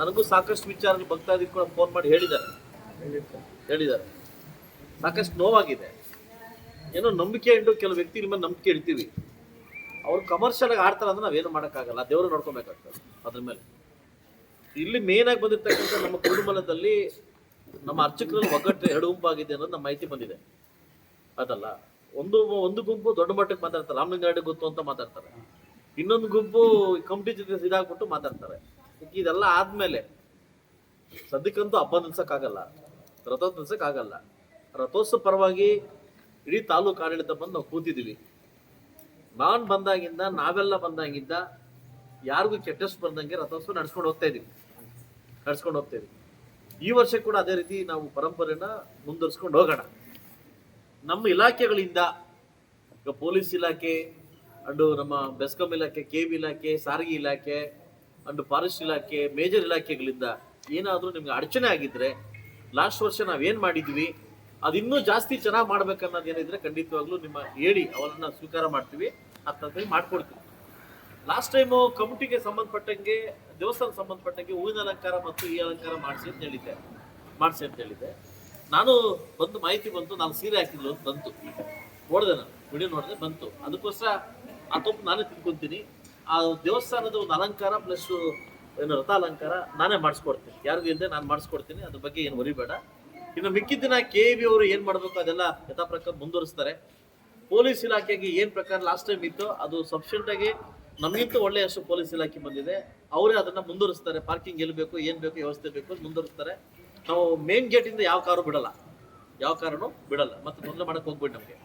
ನನಗೂ ಸಾಕಷ್ಟು ವಿಚಾರಗಳು ಭಕ್ತಾದಿಗಳು ಕೂಡ ಫೋನ್ ಮಾಡಿ ಹೇಳಿದ್ದಾರೆ. ಹೇಳಿದ್ದಾರೆ. ಸಾಕಷ್ಟು ನೋವಾಗಿದೆ. ಏನೋ ನಂಬಿಕೆ ಇಂಡು ಕೆಲವು ವ್ಯಕ್ತಿ ನಿಮ್ಮ ನಂಬಿಕೆ ಇಡ್ತೀವಿ. ಅವ್ರು ಕಮರ್ಷಿಯಲ್ ಆಗಿ ಆಡ್ತಾರೆ ಅಂದ್ರೆ ನಾವೇನು ಮಾಡೋಕ್ಕಾಗಲ್ಲ. ದೇವರು ನೋಡ್ಕೊಬೇಕಾಗ್ತದೆ ಅದ್ರ ಮೇಲೆ. ಇಲ್ಲಿ ಮೇನ್ ಆಗಿ ಬಂದಿರ್ತಕ್ಕಂಥ ನಮ್ಮ ಕುಟುಂಬದಲ್ಲಿ ನಮ್ಮ ಅರ್ಚಕರಲ್ಲಿ ಒಗ್ಗಟ್ಟು ಎರಡು ಗುಂಪಾಗಿದೆ ಅನ್ನೋದು ನಮ್ಮ ಮಾಹಿತಿ ಬಂದಿದೆ. ಅದಲ್ಲ, ಒಂದು ಒಂದು ಗುಂಪು ದೊಡ್ಡ ಮಟ್ಟಕ್ಕೆ ಮಾತಾಡ್ತಾರೆ. ರಾಮಲಿಂಗಾರೆಡ್ಡಿ ಗೊತ್ತು ಅಂತ ಮಾತಾಡ್ತಾರೆ. ಇನ್ನೊಂದು ಗುಂಪು ಕಮಿಟಿ ಜೊತೆ ಇದಾಗ್ಬಿಟ್ಟು ಮಾತಾಡ್ತಾರೆ. ಇದೆಲ್ಲ ಆದ್ಮೇಲೆ ಸದ್ಯಕ್ಕಂತೂ ಹಬ್ಬ ನಿಲ್ಸಕ್ಕಾಗಲ್ಲ ರಥ ನಿಲ್ಸಕ್ಕಾಗಲ್ಲ ರಥೋತ್ಸವ ಪರವಾಗಿ ಇಡೀ ತಾಲೂಕು ಆಡಳಿತ ಬಂದು ನಾವು ಕೂತಿದ್ದೀವಿ. ನಾನ್ ಬಂದಾಗಿಂದ, ನಾವೆಲ್ಲ ಬಂದಾಗಿಂದ ಯಾರಿಗೂ ಕೆಟ್ಟಷ್ಟು ಬಂದಂಗೆ ರಥೋತ್ಸವ ನಡ್ಸ್ಕೊಂಡು ಹೋಗ್ತಾ ಇದೀವಿ ನಡ್ಸ್ಕೊಂಡು ಹೋಗ್ತಾ ಇದೀವಿ ಈ ವರ್ಷ ಕೂಡ ಅದೇ ರೀತಿ ನಾವು ಪರಂಪರೆನ ಮುಂದುವರ್ಸ್ಕೊಂಡು ಹೋಗೋಣ. ನಮ್ಮ ಇಲಾಖೆಗಳಿಂದ, ಈಗ ಪೊಲೀಸ್ ಇಲಾಖೆ, ಅಂಡು ನಮ್ಮ ಬೆಸ್ಕಾಂ ಇಲಾಖೆ, ಕೆ ಇಲಾಖೆ, ಸಾರಿಗೆ ಇಲಾಖೆ ಅಂಡು ಫಾರೆಸ್ಟ್ ಇಲಾಖೆ, ಮೇಜರ್ ಇಲಾಖೆಗಳಿಂದ ಏನಾದರೂ ನಿಮ್ಗೆ ಅಡಚಣೆ ಆಗಿದ್ರೆ ಲಾಸ್ಟ್ ವರ್ಷ ನಾವೇನು ಮಾಡಿದ್ವಿ? ಅದು ಇನ್ನೂ ಜಾಸ್ತಿ ಚೆನ್ನಾಗಿ ಮಾಡ್ಬೇಕನ್ನೋದು ಏನಿದ್ರೆ ಖಂಡಿತವಾಗ್ಲೂ ನಿಮ್ಮ ಹೇಳಿ, ಅವರನ್ನ ಸ್ವೀಕಾರ ಮಾಡ್ತೀವಿ ಅಂತ ಮಾಡ್ಕೊಡ್ತೀವಿ. ಲಾಸ್ಟ್ ಟೈಮು ಕಮಿಟಿಗೆ ಸಂಬಂಧಪಟ್ಟಂಗೆ ದೇವಸ್ಥಾನ ಸಂಬಂಧಪಟ್ಟಂಗೆ ಹೂವಿನ ಅಲಂಕಾರ ಮತ್ತು ಈ ಅಲಂಕಾರ ಮಾಡಿಸಿ ಅಂತ ಹೇಳಿದ್ದೆ. ಮಾಡಿಸಿ ಅಂತ ಹೇಳಿದ್ದೆ. ನಾನು ಬಂದು ಮಾಹಿತಿ ಬಂತು, ನಾನು ಸೀರೆ ಹಾಕಿದ್ಲು ಅಂತ ಬಂತು. ನೋಡಿದೆ ನಾನು ವಿಡಿಯೋ ನೋಡಿದೆ ಬಂತು. ಅದಕ್ಕೋಸ್ಕರ ಆ ತಪ್ಪು ನಾನೇ ತಿಳ್ಕೊಂತೀನಿ. ಆ ದೇವಸ್ಥಾನದ ಒಂದು ಅಲಂಕಾರ ಪ್ಲಸ್ ಏನು ರಥ ಅಲಂಕಾರ ನಾನೇ ಮಾಡಿಸ್ಕೊಡ್ತೀನಿ. ಯಾರಿಗೂ ಇಲ್ಲದೆ ನಾನು ಮಾಡಿಸ್ಕೊಡ್ತೀನಿ. ಅದ್ರ ಬಗ್ಗೆ ಏನು ಹೊರಿಬೇಡ. ಇನ್ನು ಮಿಕ್ಕಿದ್ದಿನ ಕೆ ವಿ ಅವರು ಏನು ಮಾಡಬೇಕು ಅದೆಲ್ಲ ಯಥಾ ಪ್ರಕಾರ ಮುಂದುವರಿಸ್ತಾರೆ. ಪೊಲೀಸ್ ಇಲಾಖೆಗೆ ಏನು ಪ್ರಕಾರ ಲಾಸ್ಟ್ ಟೈಮ್ ಇತ್ತು ಅದು ಸಫಿಷಿಯಂಟಾಗಿ ನಮಗಿಂತ ಒಳ್ಳೆಯಷ್ಟು ಪೊಲೀಸ್ ಇಲಾಖೆ ಬಂದಿದೆ. ಅವರೇ ಅದನ್ನ ಮುಂದುವರಿಸ್ತಾರೆ. ಪಾರ್ಕಿಂಗ್ ಎಲ್ಲಿ ಬೇಕು, ಏನು ಬೇಕು, ವ್ಯವಸ್ಥೆ ಬೇಕು ಮುಂದುವರಿಸ್ತಾರೆ. ನಾವು ಮೇನ್ ಗೇಟಿಂದ ಯಾವ ಕಾರು ಬಿಡಲ್ಲ. ಯಾವ ಕಾರನು ಬಿಡಲ್ಲ. ಮತ್ತೆ ತೊಂದರೆ ಮಾಡಕ್ಕೆ ಹೋಗ್ಬೇಡಿ ನಮಗೆ.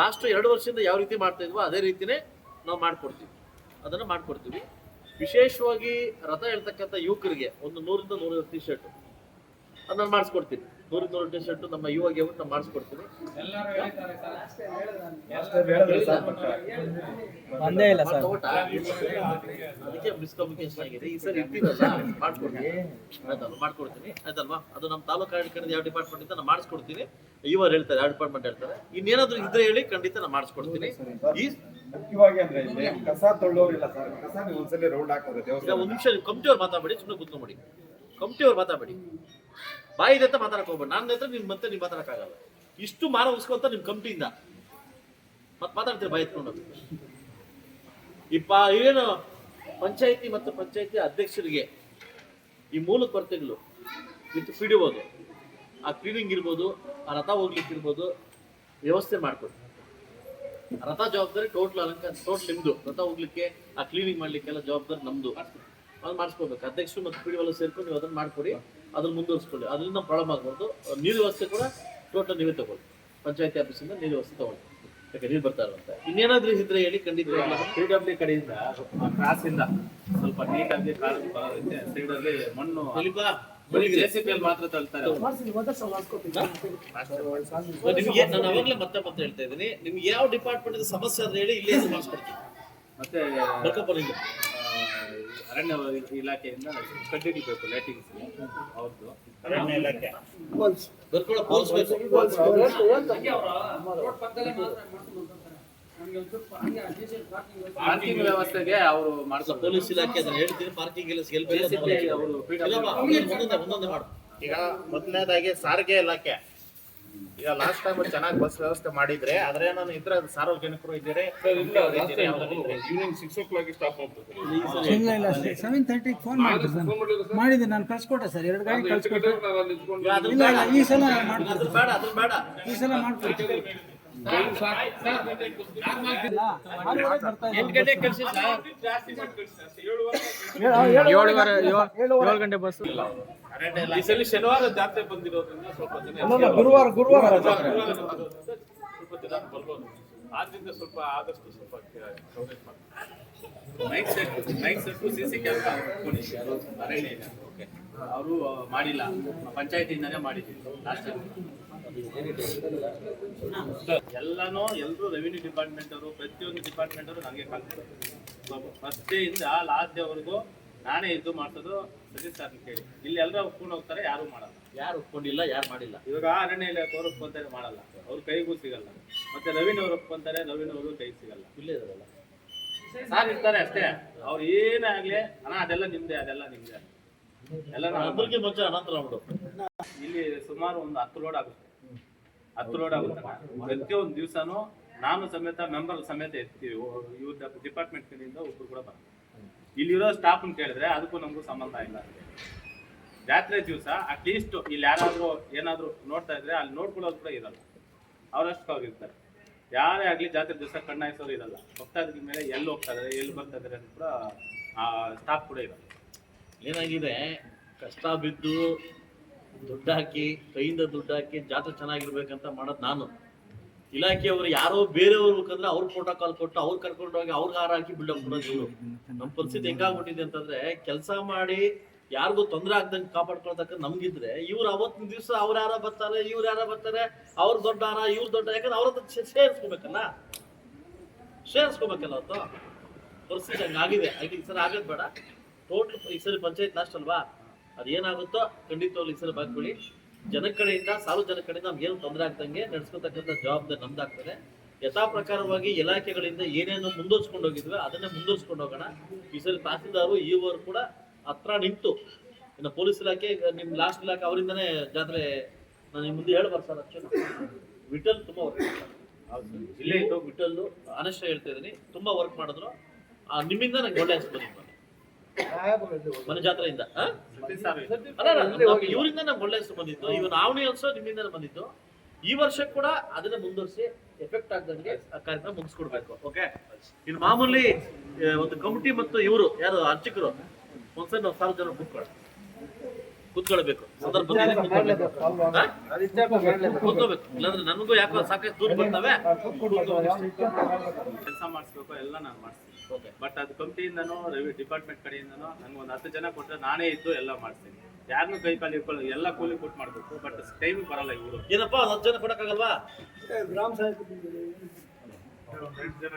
ಲಾಸ್ಟ್ ಎರಡು ವರ್ಷದಿಂದ ಯಾವ ರೀತಿ ಮಾಡ್ತಾ ಇದ್ವೋ ಅದೇ ರೀತಿನೇ ನಾವು ಮಾಡ್ಕೊಡ್ತೀವಿ. ಅದನ್ನು ಮಾಡ್ಕೊಡ್ತೀವಿ. ವಿಶೇಷವಾಗಿ ರಥ ಹೇಳ್ತಕ್ಕಂಥ ಯುವಕರಿಗೆ ಒಂದು ನೂರಿಂದ ನೂರೈವತ್ತು ಟಿ ಶರ್ಟ್ ಅದನ್ನ ಮಾಡಿಸ್ಕೊಡ್ತೀನಿ. ನೂರಿಂದ ನೂರು ಟಿ ಶರ್ಟ್ ನಮ್ಮ ಯುವ ಗೆವನ್ನ ಮಾಡಿಸ್ಕೊಡ್ತೀನಿ. ಅದಕ್ಕೆ ಮಿಸ್ಕಮ್ಯುನಿಕೇಶನ್ ಆಗಿದೆ. ಈ ಸರಿ ಮಾಡ್ಕೊಡ್ತೀವಿ ಮಾಡ್ಕೊಡ್ತೀನಿ. ಆಯ್ತಲ್ವಾ ಮಾಡ್ಕೊಡ್ತೀನಿ. ಆಯ್ತಲ್ವಾ? ಅದು ನಮ್ಮ ತಾಲೂಕು ಆಡಳಿತ ಯಾವ ಡಿಪಾರ್ಟ್ಮೆಂಟ್ ಇಂದ ನಾನು ಮಾಡಿಸ್ಕೊಡ್ತೀನಿ. ಇವರು ಹೇಳ್ತಾರೆ ಯಾವ ಡಿಪಾರ್ಟ್ಮೆಂಟ್ ಹೇಳ್ತಾರೆ. ಇನ್ನೇನಾದ್ರೂ ಇದ್ರೆ ಹೇಳಿ ಖಂಡಿತ ನಾನು ಮಾಡಿಸ್ಕೊಡ್ತೀನಿ. ಈ ಮುಖ್ಯವಾಗಿ ಅಂದ್ರೆ ಇಲ್ಲಿ ಕಸ ತೊಳ್ಳೋರಿಲ್ಲ ಸರ್ ಕಸ ನೀವು ಒಂದ್ಸಲಿ ರೌಂಡ್ ಹಾಕೋದು ದೇವಸ್ಥಾನ ಒಂದು ನಿಮಿಷ ನೀವು ಸುಮ್ಮನೆ ಕೂತ್ಕೊಂಬಿಡಿ. ಕಮಿಟಿಯವ್ರು ಮಾತಾಡಬೇಡಿ. ಬಾಯಿದೆ ಅಂತ ಮಾತಾಡಕ್ ಹೋಗ್ಬೇಡಿ. ನನ್ನ ಹತ್ರ ನಿಮ್ ಮತ್ತೆ ನೀವು ಮಾತಾಡಕ್ಕಾಗಲ್ಲ. ಇಷ್ಟು ಮಾನ ಉಸ್ಕೊಂತ ನಿಮ್ ಕಮಿಟಿಯಿಂದ ಮತ್ತೆ ಮಾತಾಡ್ತೀರಿ ಬಾಯಿ ಎತ್ಕೊಂಡು ಇಪ್ಪ ಏನು ಪಂಚಾಯತಿ ಮತ್ತು ಪಂಚಾಯತಿ ಅಧ್ಯಕ್ಷರಿಗೆ ಈ ಮೂಲ ಕೊರತೆಗಳು ವಿತ್ ಪಿ ಡಿ ಆ ಕ್ಲೀನಿಂಗ್ ಇರ್ಬೋದು, ಆ ರಥ ಹೋಗ್ಲಿಕ್ಕೆ ಇರ್ಬೋದು ವ್ಯವಸ್ಥೆ ಮಾಡ್ಕೊಡಿ. ರಥ ಜವಾಬ್ದಾರಿ ಟೋಟಲ್ ಅಲಂಕಾರ ಟೋಟಲ್ ನಿಮ್ದು. ರಥ ಹೋಗ್ಲಿಕ್ಕೆ ಆ ಕ್ಲೀನಿಂಗ್ ಮಾಡ್ಲಿಕ್ಕೆಲ್ಲ ಜವಾಬ್ದಾರಿ ನಮ್ದು. ಅದು ಮಾಡಿಸ್ಕೋಬೇಕು. ಅಧ್ಯಕ್ಷರು ಮತ್ತು ಪಿ ಡಿ ಸೇರ್ಕೊಂಡು ನೀವು ಅದನ್ನ ಮಾಡ್ಕೊಡಿ ಅದನ್ನ ಮುಂದುವರಿಸ್ಕೊಳ್ಳಿ. ಅದರಿಂದ ಪ್ರಾಬ್ಲಮ್ ಆಗ್ಬಾರ್ದು. ನೀರು ವ್ಯವಸ್ಥೆ ಕೂಡ ಟೋಟಲ್ ನೀವೇ ತಗೊಳ್ಳಿ. ಪಂಚಾಯತಿ ಆಫೀಸಿಂದ ನೀರು ವ್ಯವಸ್ಥೆ ತಗೊಳ್ಳಿ. ಯಾಕೆ ನೀರು ಬರ್ತಾ ಇರುವಂತೆ ಇನ್ನೇನಾದ್ರೂ ಇದ್ರೆ ಹೇಳಿ ಖಂಡಿತ ಪಿ ಡಬ್ಲ್ಯೂ ಕಡೆಯಿಂದ ಕ್ರಾಸ್ ಇಂದ ಸ್ವಲ್ಪ ನೀಟಾಗಿ ಕಾಲು ಸೈಡಲ್ಲಿ ಮಣ್ಣು ಮಾತ್ರ ತಳ್ತಾರೆ. ನಿಮ್ಗೆ ನಾನು ಅವಾಗಲೇ ಮತ್ತೆ ಮತ್ತೆ ಹೇಳ್ತಾ ಇದ್ದೀನಿ ನಿಮ್ಗೆ ಯಾವ ಡಿಪಾರ್ಟ್ಮೆಂಟ್ ಸಮಸ್ಯೆ ಅಂತ ಹೇಳಿ ಇಲ್ಲೇ ಮಾಡಿಸ್ಕೊಡ್ತೀನಿ ಮತ್ತೆ ಅರಣ್ಯ ಇಲಾಖೆಯಿಂದ ಕಡ್ಡಿ ಬೇಕು ಲೈಟಿಂಗ್ಸ್ ಅವ್ರದ್ದು ಬರ್ಕೊಳ್ಳೋ ಪೋಲ್ಸ್ ಬೇಕು ಪಾರ್ಕಿಂಗ್ ವ್ಯವಸ್ಥೆಗೆ ಅವರು ಸೊ ಮಾಡ್ತಾರೆ ಪೊಲೀಸ್ ಇಲಾಖೆ ಅದನ್ನ ಹೇಳ್ತೀನಿ ಪಾರ್ಕಿಂಗ್ ಅವರು ಒಂದೊಂದೇ ಮಾಡು. ಈಗ ಮೊದಲನೇದಾಗಿ ಸಾರಿಗೆ ಇಲಾಖೆ. ಈಗ ಲಾಸ್ಟ್ ಟೈಮ್ ಚೆನ್ನಾಗಿ ಬಸ್ ವ್ಯವಸ್ಥೆ ಮಾಡಿದ್ರೆ ಆದ್ರೆ ನಾನು ಇದ್ರೆ ಅದು ಸಾರ್ವಜನಿಕರು ಇದ್ದೀರಿ evening six o'clock stop ಆಗ್ತದೆ ಇಲ್ಲ ಇಲ್ಲ ಸೆವೆನ್ ತರ್ಟಿಗೆ ಫೋನ್ ಮಾಡಿದ್ರು ಸರ್ ಮಾಡಿದ್ದೆ ನಾನು ಕಳ್ಸಿಕೊಟ್ಟೆ ಸರ್ ಎರಡು ಗಾಡಿ ಕಳ್ಸಿಕೊಟ್ಟೆ. ಈ ಸಲ ಮಾಡ್ತೀನಿ ಈ ಸಲ ಮಾಡ್ಕೊಡ್ತೀನಿ ಗಂಟೆ ಬಸ್ ಈ ಸಲ ಶನಿವಾರ ಜಾತ್ರೆ ಬಂದಿರೋದ್ರಿಂದ ಸ್ವಲ್ಪ ಜನ ಗುರುವಾರ ಗುರುವಾರ ರಜೆ. ಸ್ವಲ್ಪ ಜನ ಬರ್ಬೋದು. ಆದ್ರಿಂದ ಸ್ವಲ್ಪ ಆದಷ್ಟು ಸ್ವಲ್ಪ coverage night set night set C C camera ಅರಣ್ಯ ಅವರು ಮಾಡಿಲ್ಲ. ಪಂಚಾಯತಿಯಿಂದಾನೇ ಮಾಡಿದ್ದೀವಿ. ಲಾಸ್ಟ್ ಟೈಮ್ ಎಲ್ಲಾನು ಎಲ್ಲರೂ ರೆವಿನ್ಯೂ ಡಿಪಾರ್ಟ್ಮೆಂಟ್ ಅವರು ಪ್ರತಿಯೊಂದು ಡಿಪಾರ್ಟ್ಮೆಂಟ್ ಅವರು ನನಗೆ ಕಾಲ್ತಾರೆ ಫಸ್ಟಿಂದ ಲಾಸ್ಟ್ ಡೇವರೆಗೂ ನಾನೇ ಇದ್ದು ಮಾಡ್ಸೋದು ಸತೀಶ್ ಸರ್ ಕೇಳಿ. ಇಲ್ಲಿ ಎಲ್ಲರೂ ಒಪ್ಕೊಂಡು ಹೋಗ್ತಾರೆ ಯಾರು ಮಾಡಲ್ಲ. ಯಾರು ಒಪ್ಕೊಂಡಿಲ್ಲ ಯಾರು ಮಾಡಿಲ್ಲ? ಇವಾಗ ಅರಣ್ಯ ಇಲಾಖೆಯವರು ಒಪ್ಕೊಂತಾರೆ ಮಾಡಲ್ಲ. ಅವ್ರ ಕೈಗೂ ಸಿಗಲ್ಲ. ಮತ್ತೆ ರವೀನ್ ಅವ್ರು ಒಪ್ಕೊಂತಾರೆ ರವೀನ್ ಅವರು ಕೈ ಸಿಗಲ್ಲ. ಇಲ್ಲೇ ಇದಾರಲ್ಲ ಸಾರ್ ಇರ್ತಾರೆ ಅಷ್ಟೇ. ಅವ್ರು ಏನೇ ಆಗ್ಲಿ ಅಣ್ಣ ಅದೆಲ್ಲ ನಿಮ್ದೆ ಅದೆಲ್ಲ ನಿಮ್ದೆ. ಎಲ್ಲ ಇಲ್ಲಿ ಸುಮಾರು ಒಂದು ಹತ್ತು ಲೋಡ್ ಆಗುತ್ತೆ. ಹತ್ತು ಲೋಡ್ ಆಗುತ್ತೆ ಪ್ರತಿಯೊಂದು ದಿವಸನೂ ನಾನು ಸಮೇತ ಮೆಂಬರ್ ಸಮೇತ ಇರ್ತೀವಿ ಇವ್ರ ಡಿಪಾರ್ಟ್ಮೆಂಟ್ ಕಡೆಯಿಂದ ಒಬ್ರು ಕೂಡ ಬರ್ತಾರೆ ಇಲ್ಲಿರೋ ಸ್ಟಾಫ್ನ ಕೇಳಿದ್ರೆ ಅದಕ್ಕೂ ನಮಗೂ ಸಂಬಂಧ ಇಲ್ಲ ಜಾತ್ರೆ ದಿವಸ ಅಟ್ಲೀಸ್ಟ್ ಇಲ್ಲಿ ಯಾರಾದರೂ ಏನಾದರೂ ನೋಡ್ತಾ ಇದ್ರೆ ಅಲ್ಲಿ ನೋಡ್ಕೊಳ್ಳೋದು ಕೂಡ ಇರಲ್ಲ. ಅವರಷ್ಟು ಹೋಗಿರ್ತಾರೆ ಯಾರೇ ಆಗ್ಲಿ ಜಾತ್ರೆ ದಿವಸ ಕಣ್ಣಾಯಿಸೋರು ಇರಲ್ಲ. ಭಕ್ತಾದಿಗಳ ಮೇಲೆ ಎಲ್ಲಿ ಹೋಗ್ತಾ ಇದಾರೆ, ಎಲ್ಲಿ ಬರ್ತಾ ಇದ್ದಾರೆ ಅಂತ ಕೂಡ ಆ ಸ್ಟಾಫ್ ಕೂಡ ಇರಲ್ಲ. ಏನಾಗಿದೆ? ಕಷ್ಟ ಬಿದ್ದು ದುಡ್ಡು ಹಾಕಿ ಕೈಯಿಂದ ದುಡ್ಡು ಹಾಕಿ ಜಾತ್ರೆ ಚೆನ್ನಾಗಿರ್ಬೇಕಂತ ಮಾಡೋದು ನಾನು. ಇಲಾಖೆಯವರು ಯಾರೋ ಬೇರೆಯವ್ರು ಬೇಕಂದ್ರೆ ಅವ್ರ ಪ್ರೋಟೋಕಾಲ್ ಕೊಟ್ಟು ಅವ್ರು ಕರ್ಕೊಂಡು ಹೋಗಿ ಅವ್ರಿಗೆ ಹಾರ ಹಾಕಿ ಬಿಲ್ಡಪ್ ಮಾಡೋದು ನಮ್ಮ ಪರಿಸ್ಥಿತಿ ಹೆಂಗಾಗ್ಬಿಟ್ಟಿದೆ ಅಂತಂದ್ರೆ ಕೆಲಸ ಮಾಡಿ ಯಾರಿಗೂ ತೊಂದರೆ ಆಗ್ದಂಗೆ ಕಾಪಾಡ್ಕೊಳ್ತಕ್ಕ ನಮ್ಗಿದ್ರೆ ಇವ್ರು ಅವತ್ತಿನ ದಿವಸ ಅವ್ರ ಯಾರ ಬರ್ತಾರೆ, ಇವ್ರು ಯಾರ ಬರ್ತಾರೆ, ಅವ್ರ ದೊಡ್ಡ ಹಾರ, ಇವ್ರು ದೊಡ್ಡ, ಯಾಕಂದ್ರೆ ಅವ್ರ ಸೇರಿಸ್ಕೋಬೇಕಲ್ಲ. ಸೇರಿಸ್ಕೋಬೇಕಲ್ಲ ಅವತ್ತು ಪರಿಸ್ಥಿತಿ ಹಂಗಾಗಿದೆ. ಅದಕ್ಕೆ ಈ ಸರಿ ಆಗೋದು ಬೇಡ. ಟೋಟಲ್ ಈ ಸರಿ ಪಂಚಾಯತ್ ಲಾಸ್ಟ್ ಅದೇನಾಗುತ್ತೋ ಖಂಡಿತವಾಗ್ಲಿ ಈ ಸಲ ಬಾಗ್ಕೊಳ್ಳಿ ಜನ ಕಡೆಯಿಂದ ಸಾರ್ವಜನಿಕ ಕಡೆಯಿಂದ ನಮ್ಗೆ ಏನು ತೊಂದರೆ ಆಗ್ದಂಗೆ ನಡೆಸ್ಕೊತಕ್ಕಂಥ ಜವಾಬ್ದಾರಿ ನಮ್ದಾಗ್ತದೆ. ಯಥಾ ಪ್ರಕಾರವಾಗಿ ಇಲಾಖೆಗಳಿಂದ ಏನೇನು ಮುಂದುವರ್ಸ್ಕೊಂಡು ಹೋಗಿದ್ವಿ ಅದನ್ನೇ ಮುಂದುವರ್ಸ್ಕೊಂಡು ಹೋಗೋಣ. ಈ ಸರಿ ತಹಸೀಲ್ದಾರು ಈವರು ಕೂಡ ಹತ್ರ ನಿಂತು ಇನ್ನು ಪೊಲೀಸ್ ಇಲಾಖೆ ಈಗ ನಿಮ್ ಲಾಸ್ಟ್ ಇಲಾಖೆ ಅವರಿಂದನೇ ಜಾತ್ರೆ ನಾನು ಮುಂದೆ ಹೇಳ್ಬಾರ್ದು ಸರ್ ಆಕ್ಚುಲಿ ವಿಠಲ್ ತುಂಬಾ ವರ್ಕ್ ಇಲ್ಲೇ ಇದ್ದು ವಿಠಲ್ ಅನಶ್ಯ ಹೇಳ್ತಾ ಇದ್ದೀನಿ. ತುಂಬಾ ವರ್ಕ್ ಮಾಡಿದ್ರು. ನಿಮ್ಮಿಂದ ನಂಗೆ ಒಳ್ಳೆ ಬಂದಿತ್ತು ಮನೆ ಜಾತ್ರೆಯಿಂದ ಆ? ಸತೀಶ್ ಸರ್ ಅಲ್ಲ, ಅಲ್ಲ, ನಮ್ಗೆ ಇವರಿಂದ ನಮ್ಗೆ ಒಳ್ಳೆ ಹೆಸರು ಬಂದಿತ್ತು. ಇವ್ ನಾವಣಿ ಅನ್ಸೋ ನಿಮ್ಮಿಂದ ಬಂದಿತ್ತು. ಈ ವರ್ಷ ಕೂಡ ಅದನ್ನ ಮುಂದುವರಿಸಿ ಎಫೆಕ್ಟ್ ಆಗದಂಗೆ ಆ ಕಾರ್ಯಕ್ರಮ ಮುಗಿಸ್ಕೊಡ್ಬೇಕು ಓಕೆ ಇನ್ನು ಮಾಮೂಲಿ ಒಂದು ಕಮಿಟಿ ಮತ್ತು ಇವರು ಯಾರು ಅರ್ಚಕರು ಒಂದ್ಸರಿ ನಾವು ಸಾವಿರ ಜನ ಕೂತ್ಕೊಳ್ಳ ಕೂತ್ಕೊಳ್ಬೇಕು. ಸಂದರ್ಭದಲ್ಲಿ. ಕೂತ್ಕೋಬೇಕು ಇಲ್ಲಾಂದ್ರೆ ನನಗೂ ಯಾಕೋ ಸಾಕಷ್ಟು ದೂರ ಬರ್ತವೆ. ಕೆಲಸ ಮಾಡಿಸ್ಬೇಕು ಎಲ್ಲ ನಾನು ಮಾಡಿಸ್ತೀನಿ. ಓಕೆ ಬಟ್ ಅದು ಕಂಪ್ನಿಯಿಂದನೋ ರೆವಿ ಡಿಪಾರ್ಟ್ಮೆಂಟ್ ಕಡೆಯಿಂದನೋ ನಂಗೆ ಒಂದು ಹತ್ತು ಜನ ಕೊಟ್ಟರೆ ನಾನೇ ಇದ್ದು ಎಲ್ಲ ಮಾಡ್ತೀನಿ. ಯಾರನ್ನು ಕೈ ಕಾಲು ಇಟ್ಕೊಳ್ಳೋ ಎಲ್ಲ ಕೂಲಿ ಕೊಟ್ಟು ಮಾಡಬೇಕು. ಬಟ್ ಟೈಮ್ ಬರಲ್ಲ ಇವರು ಏನಪ್ಪ ಹತ್ತು ಜನ ಕೊಡಕ್ಕಾಗಲ್ವಾ? ಗ್ರಾಮ ಸಾಹೇಬ್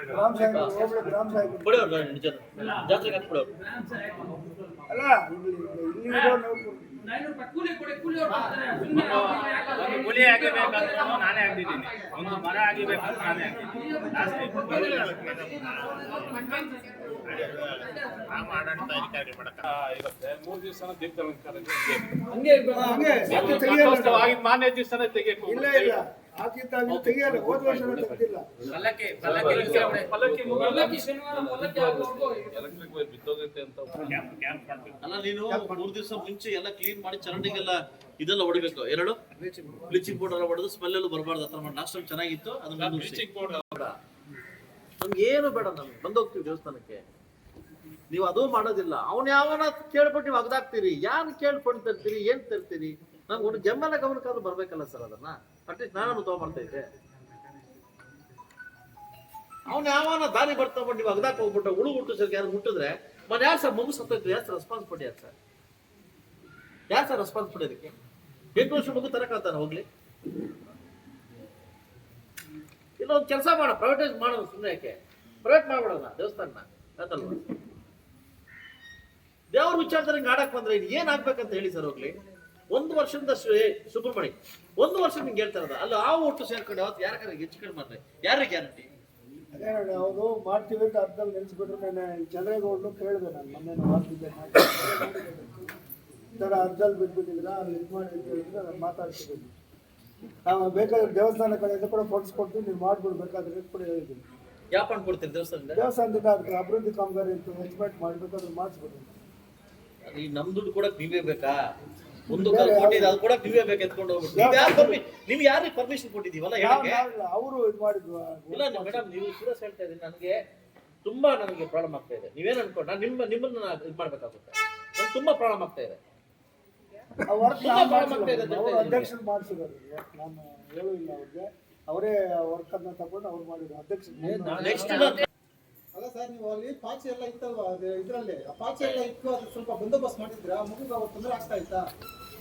ಗ್ರಾಮ ಸಾಹೇಬ್ ದಿವಸ ಮಾನ್ಯ ದಿವಸನೇ ತೆಗಿಯಕ್ಕೆ ಇಲ್ಲ ಇಲ್ಲ. ಹಾಕಿದ್ದ ನೀವು ತೆಗಿಯಲ್ಲ ಹೋದ ವರ್ಷ ತೆಗ್ದಿಲ್ಲ. ಅಲ್ಲ ನೀನು ಮೂರ್ ದಿವಸ ಮುಂಚೆ ಎಲ್ಲ ಕ್ಲೀನ್ ಮಾಡಿ ಚರಂಡಿಗೆಲ್ಲ ಇದೆಲ್ಲ ಹೊಡಿಬೇಕು. ಎರಡು ಬ್ಲೀಚಿಂಗ್ ಪೌಡರ್ ಎಲ್ಲ ಹೊಡೆದು ಸ್ಮೆಲ್ ಎಲ್ಲ ಬರಬಾರ್ದು. ಹತ್ರ ಮಾಡಿ. ಲಾಸ್ಟ್ ಟೈಮ್ ಚೆನ್ನಾಗಿತ್ತು ಅದನ್ನ ಮುಂದುವರ್ಸಿ. ಬ್ಲೀಚಿಂಗ್ ಪೌಡರ್ ನಮ್ಗೆ ಏನು ಬೇಡ ನಮ್ಗೆ ಬಂದೋಗ್ತೀವಿ ದೇವಸ್ಥಾನಕ್ಕೆ. ನೀವು ಅದು ಮಾಡೋದಿಲ್ಲ. ಅವನ್ ಯಾವನ ಕೇಳ್ಬಿಟ್ಟು ನೀವು ಅಗ್ದಾಕ್ತೀರಿ ಯಾರು ಕೇಳ್ಕೊಂಡು ತರ್ತೀರಿ ಏನ್ ತರ್ತೀರಿ? ನಮ್ಗೆ ಒಂದು ಜಮ್ಮನ ಗಮನಕ್ಕಾದ್ರೂ ಬರ್ಬೇಕಲ್ಲ ಸರ್ ಅದನ್ನ? ಅಟ್ಲೀಸ್ಟ್ ನಾನು ತಗೊಂಡ್ಬರ್ತಾ ಇದ್ದೆ. ಅವ್ನು ಯಾವನ ದಾರಿ ಬರ್ತಾ ಬಂದು ನೀವು ಅಗ್ದಾಕ್ ಹೋಗ್ಬಿಟ್ಟು ಉಳು ಹುಟ್ಟು ಸರ್ ಯಾರು ಮುಟ್ಟಿದ್ರೆ, ಮನೆ ಯಾರು ಸರ್ ಮಗು ಸತ್ತೈತೆ ಯಾರು ಸರ್ ರೆಸ್ಪಾನ್ಸಿಬಿಲಿಟಿ ಯಾರು ಸರ್? ಯಾರು ಸರ್ ರೆಸ್ಪಾನ್ಸಿಬಿಲಿಟಿ ಅದಕ್ಕೆ? ಎಂಟು ವರ್ಷ ಮಗು ತರಕಾಗ್ತಾನೆ ಹೋಗ್ಲಿ. ಇಲ್ಲೊಂದು ಕೆಲಸ ಮಾಡ ಪ್ರೈವೇಟೈಸ್ ಮಾಡೋದು ಸುಮ್ಮನೆ ಯಾಕೆ? ಪ್ರೈವೇಟ್ ಮಾಡ್ಬಿಡೋಣ ದೇವಸ್ಥಾನ ದೇವ್ರ ವಿಚಾರದಲ್ಲಿ ಆಡಕ್ ಬಂದ್ರೆ ಏನ್ ಆಗ್ಬೇಕಂತ ಹೇಳಿ ಸರ್ ಹೋಗ್ಲಿ. ಒಂದು ವರ್ಷದಿಂದ ಶ್ರೀ- ಸುಬ್ರಹ್ಮಣಿ ಒಂದು ವರ್ಷ ನಿಂಗೆ ಹೇಳ್ತಾ ಅಲ್ಲ ಅಲ್ಲಿ ಆ ಒಟ್ಟು ಸೇರ್ಕೊಂಡು ಅವತ್ತು ಯಾರ ಹೆಚ್ಚು ಕಡಿಮೆ ಮಾಡ್ರೆ ಯಾರ ಗ್ಯಾರಂಟಿ ಅದೇ ಅವರು ಮಾಡ್ತೀವಿ ಅಂತ ಅರ್ಧದಲ್ಲಿ ನಿಲ್ಸ್ಬಿಟ್ರು ನಾನು ಚಂದ್ರೇಗೌಡರು ಕೇಳಿದೆ ನಾನು ಮೊನ್ನೆ ಮಾಡ್ತಿದ್ದೆ. ಈ ಥರ ಅರ್ಧದಲ್ಲಿ ಬಿಟ್ಬಿಟ್ಟಿದ್ರ ಅಲ್ಲಿ ಇದು ಮಾಡಿ ಅಂತ ಹೇಳಿದ್ರೆ ನಾನು ಮಾತಾಡ್ತಿದ್ದೀನಿ. ನಾವು ಬೇಕಾದ್ರೆ ದೇವಸ್ಥಾನ ಕಡೆಯಿಂದ ಕೂಡ ಫಂಡ್ಸ್ ಕೊಡ್ತೀವಿ ನೀವು ಮಾಡ್ಬಿಡ್ಬೇಕಾದ್ರೆ ಬೇಕಾದ್ರೆ ಕೂಡ ಹೇಳಿದ್ದೀನಿ. ಯಾವ ಫಂಡ್ ಕೊಡ್ತೀರಿ ದೇವಸ್ಥಾನದಿಂದ? ದೇವಸ್ಥಾನದಿಂದ ಅದಕ್ಕೆ ಅಭಿವೃದ್ಧಿ ಕಾಮಗಾರಿ ಅಂತ ಎಸ್ಟಿಮೇಟ್ ಮಾಡಬೇಕಾದ್ರೆ ಮಾಡಿಸ್ಬಿಡ್ತೀನಿ. ಅದು ಈ ನಮ್ ದುಡ್ಡು ಕೂಡ ನೀವೇ ಬೇಕಾ? ಒಂದು ಕೋಟಿ ಅದು ಕೂಡ ನೀವೇ ಬೇಕು ಎತ್ಕೊಂಡು ಹೋಗ್ಬಿಟ್ಟು. ನೀವು ಯಾರು ಪರ್ಮಿ ನೀವು ಯಾರಿಗೆ ಪರ್ಮಿಷನ್ ಕೊಟ್ಟಿದ್ದೀವಲ್ಲ ಹೇಳಕ್ಕೆ? ಅವರು ಇದು ಮಾಡಿದ್ರು. ಇಲ್ಲ ಮೇಡಮ್ ನೀವು ಸೀರಿಯಸ್ ಹೇಳ್ತಾ ಇದ್ದೀನಿ ನನಗೆ ತುಂಬಾ ನನಗೆ ಪ್ರಾಬ್ಲಮ್ ಆಗ್ತಾ ಇದೆ. ನೀವೇನ್ ಅನ್ಕೊಂಡು ನಾನು ನಿಮ್ಮ ನಿಮ್ಮನ್ನ ಇದು ಮಾಡ್ಬೇಕಾಗುತ್ತೆ. ನನಗೆ ತುಂಬಾ ಪ್ರಾಬ್ಲಮ್ ಆಗ್ತಾ ಇದೆ. ತುಂಬಾ ಪ್ರಾಬ್ಲಮ್ ಆಗ್ತಾ ಇದೆ ಅವರು ಅಧ್ಯಕ್ಷರು ಮಾಡಿಸಿರೋದು. ನಾನು ಹೇಳೂ ಇಲ್ಲ ಅವ್ರಿಗೆ. ಅವರೇ ವರ್ಕ್ ಅನ್ನ ತಗೊಂಡು ಅವ್ರು ಮಾಡಿದ್ರು. ಅಧ್ಯಕ್ಷ ನೆಕ್ಸ್ಟ್ ಅಲ್ಲ ಸರ್ ನೀವು ಅಲ್ಲಿ ಪಾಚಿ ಎಲ್ಲ ಇತ್ತಲ್ವಾ? ಅದು ಇದ್ರಲ್ಲಿ. ಆ ಪಾಚಿ ಎಲ್ಲ ಇತ್ತು ಅದು ಸ್ವಲ್ಪ ಬಂದೋಬಸ್ತ್ ಮಾಡಿದ್ರ ಮಗುಗೆ ಅವ್ರು ತೊಂದರೆ ಆಗ್ತಾ ಇತ್ತಾ?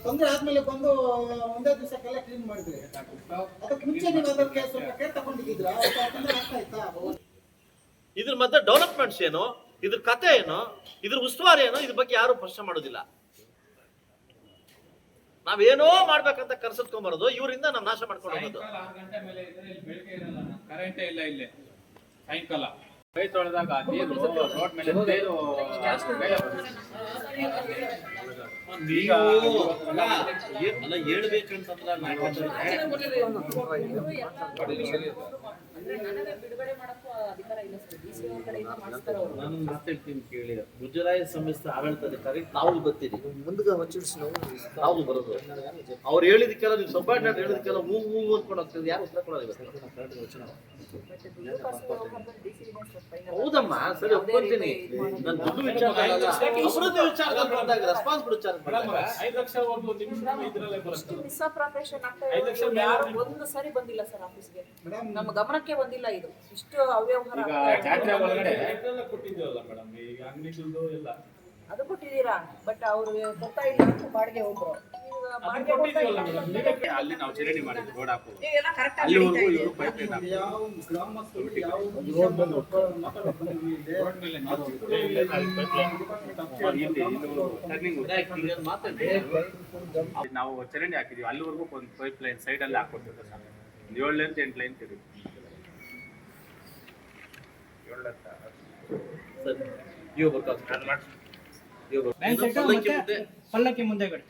ತೊಂದರೆ ಆದ್ಮೇಲೆ ಬಂದು ಒಂದೇ ದಿವಸಕ್ಕೆಲ್ಲ ಕ್ಲೀನ್ ಮಾಡಿದ್ರಿ. ಅದಕ್ಕೆ ಮುಂಚೆ ನೀವು ಅದಕ್ಕೆ ಸ್ವಲ್ಪ ಕೇರ್ ತಗೊಂಡಿದ್ದೀರಾ? ತೊಂದರೆ ಆಗ್ತಾ ಇತ್ತಾ? ಇದ್ರ ಮಧ್ಯೆ ಡೆವಲಪ್ಮೆಂಟ್ಸ್ ಏನು? ಇದ್ರ ಕತೆ ಏನು? ಇದ್ರ ಉಸ್ತುವಾರಿ ಏನು? ಇದ್ರ ಬಗ್ಗೆ ಯಾರು ಪ್ರಶ್ನೆ ಮಾಡೋದಿಲ್ಲ. ನಾವೇನೋ ಮಾಡ್ಬೇಕಂತ ಕರ್ಸತ್ಕೊಂಬರೋದು ಇವರಿಂದ ನಾವು ನಾಶ ಮಾಡ್ಕೊಂಡು ಹೋಗೋದು. ಸಾಯಂಕಾಲ ಆರು ಗಂಟೆ ಮೇಲೆ ಇದ್ರೆ ಇಲ್ಲಿ ಬೆಳಗ್ಗೆ ಇರಲ್ಲ ಕರೆಂಟೇ ಇಲ್ಲ ಇಲ್ಲಿ. ಸಾಯಂಕಾಲ. ಕೈ ತೊಳೆದಾಗ ನೀರು ರೋಡ್ ಮೇಲೆ ನೀರು ಈಗ ಅಲ್ಲ ಹೇಳ್ಬೇಕಂತಂದ್ರೆ ನಾನು ಮಾತಾಡ್ತೀನಿ ಕೇಳಿ. ಮುಜರಾಯಿ ಸಂಸ್ಥೆ ಆಡಳಿತಾಧಿಕಾರಿ ತಾವು ಬರ್ತೀರಿ. ಮುಂದೆ ಹೊಚ್ಚಿಡ್ಸಿ ನಾವು ತಾವು ಬರೋದು. ಅವ್ರು ಹೇಳಿದಕ್ಕೆಲ್ಲ ನೀವು ಸಬ್ಬಾರ್ಡಿನೇಟ್ ಹೇಳಿದಕ್ಕೆಲ್ಲ ಹೂ ಹೂ ಅಂದ್ಕೊಂಡು ಹೋಗ್ತದೆ ಯಾರು ಉತ್ತರ ಕೊಡೋದು ಹೌದಮ್ಮ ಸರಿ ಒಪ್ಕೊಂತೀನಿ. ನಾನು ದುಡ್ಡು ವಿಚಾರ ಅಭಿವೃದ್ಧಿ ವಿಚಾರದಲ್ಲಿ ಬಂದಾಗ ರೆಸ್ಪಾನ್ಸಿಬಲ್ ವಿಚಾರ ಮೇಡಮ್ ಐದು ಲಕ್ಷ ಒಂದು ನಿಮಿಷ ಇದ್ರಲ್ಲೇ ಬರುತ್ತೆ ಮಿಸ್ಅಪ್ರಾಪರೇಷನ್ ಆಗ್ತಾ ಐದು ಲಕ್ಷ ಯಾರು ಒಂದು ಸರಿ ಬಂದಿಲ್ಲ ಸರ್ ಆಫೀಸ್ಗೆ. ನಮ್ಮ ಗಮನಕ್ಕೆ ಬಂದಿಲ್ಲ ಇದು. ಇಷ್ಟು ಅವ್ಯವಹಾರ ಈಗ ಆಗ್ತಾ ಇದೆ. ಜಾತ್ರೆ ಒಳಗಡೆ ಇದೆಲ್ಲ ಕೊಟ್ಟಿದ್ದೀವಲ್ಲ ಮೇಡಮ್ ಈಗ ಅಂಗಡಿಗಳದ್ದು ಎಲ್ಲ ಅದು ಕೊಟ್ಟಿದ್ದೀರಾ? ಬಟ್ ಅವರು ಕೊಡ್ತಾ ಇಲ್ಲ ಅಂತ ಬಾಡಿಗೆ ಹೋಗ್ರು ಅಲ್ಲಿ ನಾವು ಚರಂಡಿ ಮಾಡಿದ್ವಿ ರೋಡ್ ಅಲ್ಲಿವರೆಗೂ ಇವರು ಪೈಪ್ ಲೈನ್ ನಾವು ಚರಂಡಿ ಹಾಕಿದೀವಿ. ಅಲ್ಲಿವರೆಗೂ ಒಂದು ಪೈಪ್ ಲೈನ್ ಸೈಡ್ ಅಲ್ಲಿ ಹಾಕೊಟ್ಟಿದ್ದೆ ಸರ್ ಒಂದು ಏಳು ಲೈನ್ ಎಂಟು ಲೈನ್ ತಿರುಗಿ. ಸರ್. ಇವ್ ಬರ್ತಾರೆ ಇವ್ ಪಲ್ಲಕ್ಕಿ ಮುಂದೆಗಡೆ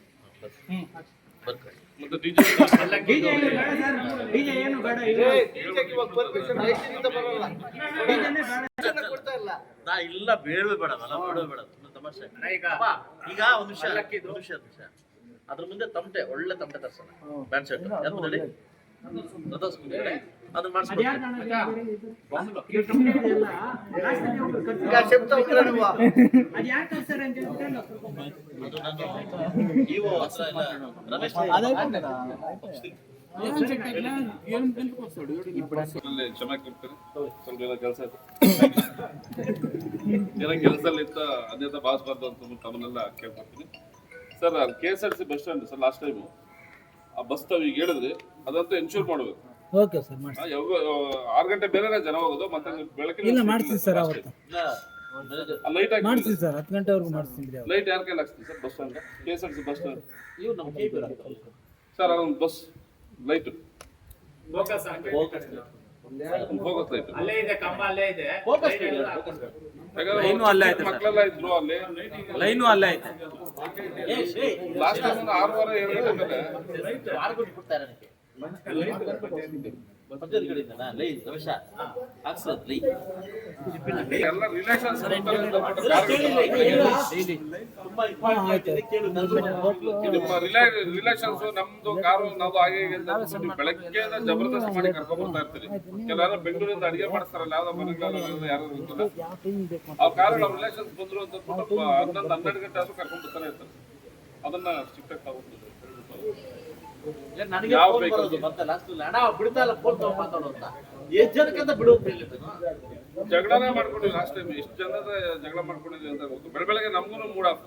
ಡಿಜೆ ಏನು ಬೇಡ ಇಲ್ಲ. ನಾ ಇಲ್ಲ ಬೇಡವೇ ಬೇಡ ಬೇಡವೇ ಬೇಡ. ತಮಾಷೆ. ಈಗ ಒಂದ್ ನಿಮಿಷ ಒಂದು ನಿಮಿಷ ಒಂದ್ ನಿಮಿಷ. ಅದ್ರ ಮುಂದೆ ತಮಟೆ ಒಳ್ಳೆ ತಮಟೆ ತರ್ಸೋಣ. ಬ್ಯಾಂಡ್ ಶರ್ಟ್ ಯಾರು ಮುಂದೆ ರಥೋಸ್ ಮುಂದೆ ಅದನ್ನ ಅಂತ ಕೆಲಸ ಏನೋ ತಮ್ಮನ್ನೆಲ್ಲ ಕೇಳ್ಕೊತೀನಿ sir K S R C bus stand sir last time ಆ ಬಸ್ ತಾವು ಈಗ ಹೇಳಿದ್ರಿ ಅದಂತೂ ಎನ್ಶೂರ್ ಮಾಡಬೇಕು. ಓಕೆ ಸರ್ ಮಾಡಿ ಯಾವಾಗ ಆರು ಗಂಟೆ ಬೇರೆ ಜನ ಹೋಗೋದು ಮತ್ತೆ ಬೆಳಕಿನ ಇಲ್ಲ ಮಾಡ್ತೀವಿ ಸರ್ ಅವತ್ತು ಲೈಟ್ ಹಾಕಿ. ಮಾಡ್ತೀವಿ ಸರ್ ಹತ್ತು ಗಂಟೆವರೆಗೂ ಮಾಡ್ತೀನಿ ಲೈಟ್ ಯಾರ ಕೈಲಿ ಹಾಕ್ತೀನಿ sir bus stand K S R C bus stand ಇವು ನಮ್ಮ ಕೈ ಸರ್ ಅದೊಂದು ಬಸ್ ಲೈಟ್ ಫೋಕಸ್ ಲೈಟ್ ಅಲ್ಲೇ ಇದೆ ಕಂಬ ಅಲ್ಲೇ ಇದೆ. ಫೋಕಸ್ ಲೈನು ಅಲ್ಲೇ ಐತೆ ಮಕ್ಕಳೆಲ್ಲ ಇದ್ರು ಅಲ್ಲಿ. ಲೈನು ಅಲ್ಲೇ ಐತೆ ಲಾಸ್ಟ್ ಟೈಮ್ ಒಂದು ಆರೂವರೆ ಏಳು ಗಂಟೆ ಮೇಲೆ ರಿಲೇಷನ್ಸ್ ನಮ್ದು ಕಾರು ನಾವು ಹಾಗೆ ಬೆಳಗ್ಗೆ ಜಬರ್ದಸ್ತ್ ಮಾಡಿ ಕರ್ಕೊಂಡ್ ಬರ್ತಾ ಇರ್ತೀರಿ ಕೆಲವರು ಬೆಂಗಳೂರಿಂದ ಅಡಿಗೆ ಮಾಡಿಸ್ತಾರಲ್ಲ ಯಾವ್ದೋ ಮನೆ ಯಾರು ಆ ಕಾರು ನಮ್ಮ ರಿಲೇಷನ್ಸ್ ಬಂದ್ರು ಅಂತ ಹನ್ನೆರಡು ಗಂಟೆ ಆದ್ರೂ ಕರ್ಕೊಂಡ್ ಬರ್ತಾನೆ ಇರ್ತಾರೆ ಅದನ್ನ ಸ್ಟ್ರಿಕ್ಟ್ ಆಗಿ ನನಗೆ ಫೋನ್ ಬರೋದು ಮತ್ತೆ ಲಾಸ್ಟ್ ಅಣ್ಣ ಬಿಡ್ತಾ ಇಲ್ಲ ಫೋನ್ ತಗೊಂಡ್ ಮಾತಾಡೋ ಅಂತ. ಎಷ್ಟ್ ಜನಕ್ಕಂತ ಬಿಡು ಅಂತ ಹೇಳಿದ್ದು. ಜಗಳನೇ ಮಾಡ್ಕೊಂಡಿವಿ ಲಾಸ್ಟ್ ಟೈಮ್ ಇಷ್ಟು ಜನದ ಜಗಳ ಮಾಡ್ಕೊಂಡಿದ್ವಿ ಅಂತ ಗೊತ್ತು. ಬೆಳ ಬೆಳಗ್ಗೆ ನಮಗೂ ಮೂಡ್ ಆಫ್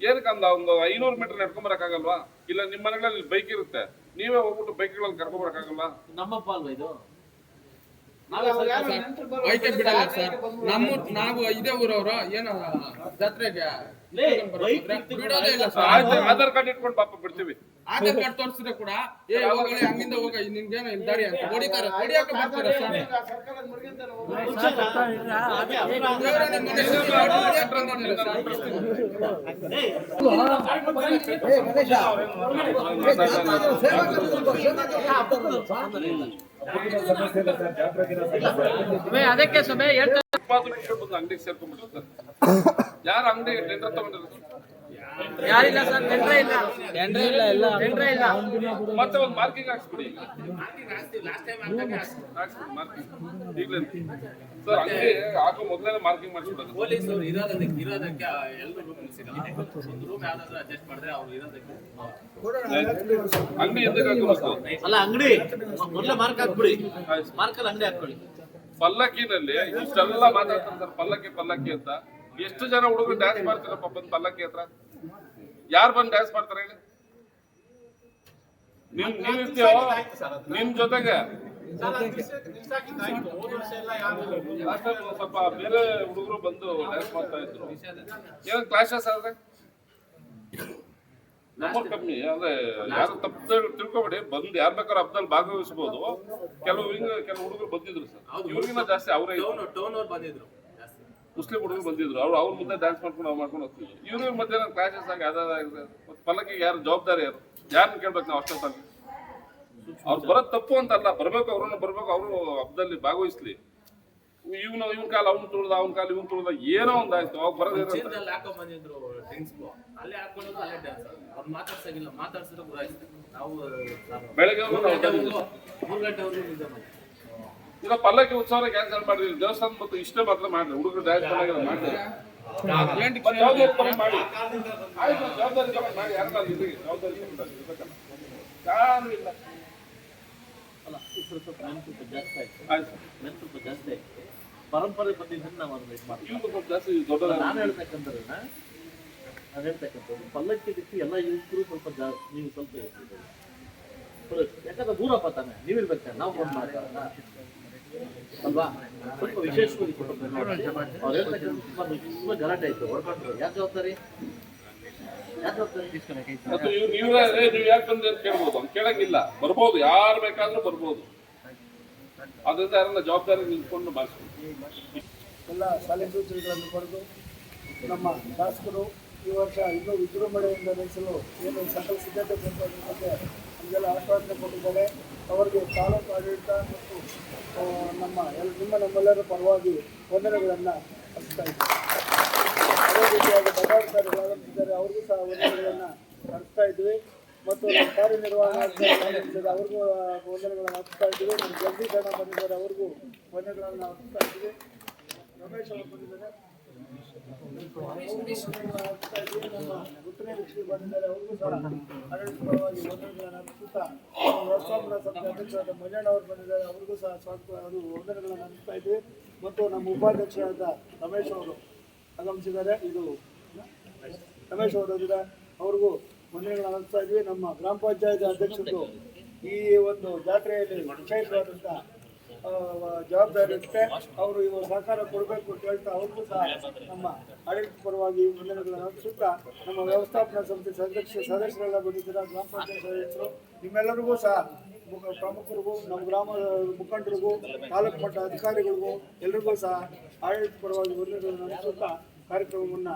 ಏನಕ್ಕೆ ಅಂದ? ಒಂದು ಐನೂರು ಮೀಟರ್ ನಡ್ಕೊಂಬರಕ್ಕಾಗಲ್ವಾ? ಇಲ್ಲ ನಿಮ್ಮ ಮನೆಗಳಲ್ಲಿ ಬೈಕ್ ಇರುತ್ತೆ. ನೀವೇ ಹೋಗ್ಬಿಟ್ಟು ಬೈಕ್ಗಳಲ್ಲಿ ಕರ್ಕೊಂಬರಕ್ಕಾಗಲ್ವಾ? ನಮ್ಮಪ್ಪ ಅಲ್ವಾ ಇದು? ಬೈಕೆ ಬಿಡಲ್ಲ ಸರ್ ನಮ್ಮ ನಾವು ಇದೇ ಊರವ್ರು ಏನು ಜಾತ್ರೆಗೆ ಬಿಡೋದೇ ಇಲ್ಲ ಸರ್ ಆಧಾರ್ ಕಾರ್ಡ್ ಇಟ್ಕೊಂಡು ಪಾಪ ಬಿಡ್ತೀವಿ ಆಧಾರ್ ಕಾರ್ಡ್ ತೋರಿಸಿದ್ರೆ ಕೂಡ ಏ ಹೋಗಲಿ ಹಂಗಿಂದ ಹೋಗ ನಿನ್ಗೇನು ಇಲ್ಲಿ ದಾರಿ ಅಂತ ಹೊಡಿತಾರೆ ಹೊಡಿಯಕ್ಕೆ ಬರ್ತಾರೆ ಸರ್ ಸರ್ಕಾರದ ಅದಕ್ಕೆ ಸಭೆ ಹೇಳ್ತಾ ಇಪ್ಪತ್ತು ನಿಮಿಷ ಬಂದು ಅಂಗಡಿಗೆ ಸೇರ್ಕೊಂಡ್ಬಿಟ್ಟಿರ್ತಾರೆ ಯಾರು ಅಂಗಡಿ ಟೆಂಡರ್ ತಗೊಂಡಿರ್ತಾರೆ ಯಾರಿಲ್ಲ ಸರ್? ಟೆಂಡ್ರೆ ಇಲ್ಲ. ಟೆಂಡ್ರೆ ಇಲ್ಲ ಇಲ್ಲ ಟೆಂಡ್ರೆ ಇಲ್ಲ. ಮತ್ತೆ ಒಂದು ಮಾರ್ಕಿಂಗ್ ಹಾಕ್ಸ್ಬಿಡಿ. ಹಾಕ್ಸ್ಬಿಡಿ ಮಾರ್ಕಿಂಗ್ ಈಗಲೇ ಸರ್ ಹಂಗೆ ಹಾಕೋ ಮೊದಲೇ ಮಾರ್ಕಿಂಗ್ ಮಾಡಿಸ್ಬಿಡೋದು. ಪೊಲೀಸರು ಇರೋದಕ್ಕೆ ಇರೋದಕ್ಕೆ ಎಲ್ಲರೂ ರೂಮ್ ಸಿಗಲ್ಲ. ಒಂದು ರೂಮ್ ಯಾವ್ದಾದ್ರು ಅಡ್ಜಸ್ಟ್ ಮಾಡಿದ್ರೆ ಅವ್ರು ಇರೋದಕ್ಕೆ ಅಂಗಡಿ ಎದ್ದಕ್ಕೆ ಹಾಕೋಬೇಕು ಅಲ್ಲ ಅಂಗಡಿ. ಮೊದಲೇ ಮಾರ್ಕ್ ಹಾಕ್ಬಿಡಿ. ಮಾರ್ಕಲ್ಲಿ ಅಂಗಡಿ ಹಾಕೊಳ್ಳಿ ಪಲ್ಲಕ್ಕಿನಲ್ಲಿ ಇಷ್ಟೆಲ್ಲ ಮಾತಾಡ್ತಾರೆ ಸರ್ ಪಲ್ಲಕ್ಕಿ ಪಲ್ಲಕ್ಕಿ ಅಂತ. ಎಷ್ಟು ಜನ ಹುಡುಗರು ಡ್ಯಾನ್ಸ್ ಮಾಡ್ತಾರಪ್ಪ ಬಂದು ಪಲ್ಲಕ್ಕಿ ಹತ್ರ? ಯಾರು ಬಂದು ಡ್ಯಾನ್ಸ್ ಮಾಡ್ತಾರೆ ಹೇಳಿ? ನಿಮ್ ನೀವ್ ಇರ್ತೀಯೋ? ನಿಮ್ ಜೊತೆಗೆ? ಸ್ವಲ್ಪ ಬೇರೆ ಹುಡುಗರು ಬಂದು ಡ್ಯಾನ್ಸ್ ಮಾಡ್ತಾ ಇದ್ರು. ಏನೋ ಕ್ಲಾಶಸ್ ಆದ್ರೆ? ನಂಬರ್ ಕಮ್ಮಿ ಅಂದ್ರೆ ಯಾರು ತಪ್ಪು ತಿಳ್ಕೊಬೇಡಿ. ಬಂದು ಯಾರು ಬೇಕಾದ್ರೂ ಹಬ್ಬದಲ್ಲಿ ಭಾಗವಹಿಸಬಹುದು ಕೆಲವು ಹಿಂಗ ಕೆಲವು ಹುಡುಗರು ಬಂದಿದ್ರು ಸರ್. ಇವ್ರಿಗಿನ್ನ ಜಾಸ್ತಿ ಅವರೇ ಟೋನ್ ಟೌನ್ ಅವ್ರು ಬಂದಿದ್ರು. ಮುಸ್ಲಿಂ ಹುಡುಗರು ಬಂದಿದ್ರು. ಅವ್ರು ಅವ್ರ ಮುಂದೆ ಡ್ಯಾನ್ಸ್ ಮಾಡ್ಕೊಂಡು ಅವ್ರು ಮಾಡ್ಕೊಂಡು ಹೋಗ್ತಿದ್ರು. ಇವ್ರ ಮಧ್ಯಾಹ್ನ ಕ್ಲಾಶಸ್ ಆಗಿ ಯಾವ್ದಾದ್ರೆ ಮತ್ತೆ ಪಲ್ಲಕ್ಕಿಗೆ ಯಾರು ಜವಾಬ್ದಾರಿ ಯಾರು? ಯಾರನ್ನ ಕೇಳ್ಬೇಕು ನಾವು ಅಷ್ಟೊತ್ತಾಗಿ ಅವ್ರು ಬರೋದ್ ತಪ್ಪು ಅಂತಲ್ಲ ಬರ್ಬೇಕು ಅವ್ರನ್ನ ಬರ್ಬೇಕು ಅವರು ಹಬ್ಬದಲ್ಲಿ ಭಾಗವಹಿಸ್ಲಿ. ಇವನು ಇವನ್ ಕಾಲ ಅವ್ನು ತುಳಿದ ಅವ್ನ ಕಾಲ ಇವನ್ ತುಳಿದ ಏನೋ ಒಂದಾಯ್ತು ಅವಾಗ ಬರೋದೇ. ಬೆಳಗ್ಗೆ ನಿದ್ದೆ ಪಲ್ಲಕ್ಕಿ ಉತ್ಸವ ಕ್ಯಾನ್ಸಲ್ ಮಾಡಿದ್ರಿ ದೇವಸ್ಥಾನ ಮತ್ತು ಇಷ್ಟೇ ಮಾತ್ರ ಮಾಡ್ರಿ ಹುಡುಗರು ಡ್ಯಾನ್ಸ್ ಮಾಡ್ರಿ ಮಾಡಿ. ಆಯ್ತು ಜವಾಬ್ದಾರಿ ತಗೊಂಡ್ ಮಾಡಿ. ಯಾರನ್ನ ಜವಾಬ್ದಾರಿ ಯಾರು ಇಲ್ಲ. ಪರಂಪರೆ ಬಂದಿದ್ದನ್ನು ನಾವು ಮಾಡ್ತೀವಿ. ಸ್ವಲ್ಪ ನಾನು ಹೇಳ್ತಕ್ಕಂಥದ್ದು ನಾನು ಹೇಳ್ತಕ್ಕಂಥದ್ದು ಪಲ್ಲಕ್ಕಿ ಬಿಟ್ಟು ಎಲ್ಲ ಯುವಕರು ಸ್ವಲ್ಪ ಜಾಸ್ತಿ ನೀವು ಸ್ವಲ್ಪ. ಯಾಕಂದ್ರೆ ದೂರ ತಾನೆ. ನೀವಿರ್ಬೇಕು ನಾವು ಫೋನ್ ಮಾಡ್ತಾರಲ್ಲ ಅಲ್ವಾ? ಸ್ವಲ್ಪ ವಿಶೇಷವಾಗಿ ಅವ್ರು ಹೇಳ್ತಕ್ಕಂಥ ತುಂಬಾ ತುಂಬಾ ಗಲಾಟೆ ಆಯ್ತು ಹೊರಬಾರ್ದು. ಯಾಕೆ ಜವಾಬ್ದಾರಿ? ಮತ್ತು ಇವ್ರು ನೀವೇ ನೀವು ಯಾಕೆ ಬಂದ್ರಿ ಅಂತ ಕೇಳ್ಬೋದು? ಅವ್ನು ಕೇಳಂಗಿಲ್ಲ. ಬರ್ಬೋದು ಯಾರು ಬೇಕಾದ್ರೂ ಬರ್ಬೋದು. ಅದರಿಂದ ಯಾರನ್ನ ಜವಾಬ್ದಾರಿ ನಿಂತ್ಕೊಂಡು ಮಾಡಿಸ್ಬೇಕು ಎಲ್ಲ ಶಾಲೆ ಸೂಚನೆಗಳನ್ನು ಪಡೆದು ನಮ್ಮ ಶಾಸಕರು ಈ ವರ್ಷ ಇನ್ನೂ ವಿಜೃಂಭಣೆಯಿಂದ ನಡೆಸಲು ಏನು ಸಕಲ ಸಿದ್ಧತೆ ಅಂತ ಬಗ್ಗೆ ನಮಗೆಲ್ಲ ಆಶ್ವಾಸನೆ ಕೊಟ್ಟಿದ್ದಾರೆ. ಅವರಿಗೆ ತಾಲೂಕು ಆಡಳಿತ ಮತ್ತು ನಮ್ಮ ಎಲ್ಲ ನಿಮ್ಮ ನಮ್ಮೆಲ್ಲರ ಪರವಾಗಿ ವಂದನೆಗಳನ್ನು ಅರ್ಪಿಸ್ತಾ ಇದ್ದೀವಿ. ಅದೇ ರೀತಿಯಾಗಿ ಪದಾಧಿಕಾರಿಗಳು ಆಗಮಿಸಿದ್ದಾರೆ ಅವ್ರಿಗೂ ಸಹ ವಂದನೆಗಳನ್ನು ಅರ್ಪಿಸ್ತಾ ಇದ್ವಿ ಮತ್ತು ನಮ್ಮ ಕಾರ್ಯನಿರ್ವಹಣಾಧಿಕಾರಿ ಅವ್ರಿಗೂ ವಂದನೆಗಳನ್ನು ಅರ್ಪಿಸ್ತಾ ಇದ್ದೀವಿ. ನಮ್ಮ ಜಗದೀಶ್ ಜನ ಬಂದಿದ್ದಾರೆ, ಅವ್ರಿಗೂ ವಂದನೆಗಳನ್ನು ಅರ್ಪಿಸ್ತಾ ಇದ್ದೀವಿ. ರಮೇಶ್ ಅವರು ಬಂದಿದ್ದಾರೆ. ಅಧ್ಯಕ್ಷರಾದ ಮಂಜಣ್ಣ ಅವರು ಬಂದಿದ್ದಾರೆ ಅವ್ರಿಗೂ ಸಹ ಸ್ವಾಗತ ಮತ್ತು ನಮ್ಮ ಉಪಾಧ್ಯಕ್ಷರಾದ ರಮೇಶ್ ಅವರು ಆಗಮಿಸಿದ್ದಾರೆ ಇದು ರಮೇಶ್ ಅವರು ಇದ್ದಾರೆ ಅವ್ರಿಗೂ ವಂದನೆಗಳನ್ನು ಅರ್ಪಿಸ್ತಾ ಇದ್ವಿ ನಮ್ಮ ಗ್ರಾಮ ಪಂಚಾಯತ್ ಅಧ್ಯಕ್ಷರು ಈ ಒಂದು ಜಾತ್ರೆಯಲ್ಲಿ ವಿಶೇಷವಾದಂಥ ಜವಾಬ್ದಾರಿ ಇರುತ್ತೆ ಅವರು ಇವರು ಸಹಕಾರ ಕೊಡಬೇಕು ಅಂತ ಹೇಳ್ತಾ ಅವ್ರಿಗೂ ಸಹ ನಮ್ಮ ಆಡಳಿತ ಪರವಾಗಿ ವಂದನೆಗಳನ್ನು ಅರ್ಪಿಸುತ್ತಾ ನಮ್ಮ ವ್ಯವಸ್ಥಾಪನಾ ಸಮಿತಿ ಸದಸ್ಯ ಸದಸ್ಯರೆಲ್ಲ ಬಂದಿದ್ದೀರಾ, ಗ್ರಾಮ ಪಂಚಾಯತ್ ಸದಸ್ಯರು, ನಿಮ್ಮೆಲ್ಲರಿಗೂ ಸಹ ಮುಖ- ಪ್ರಮುಖರಿಗೂ, ನಮ್ಮ ಗ್ರಾಮ ಮುಖಂಡರಿಗೂ, ತಾಲೂಕು ಮಟ್ಟ ಅಧಿಕಾರಿಗಳಿಗೂ ಎಲ್ರಿಗೂ ಸಹ ಆಡಳಿತ ಪರವಾಗಿ ವಂದನೆಗಳನ್ನು ಅರ್ಪಿಸುತ್ತಾ ಕಾರ್ಯಕ್ರಮವನ್ನು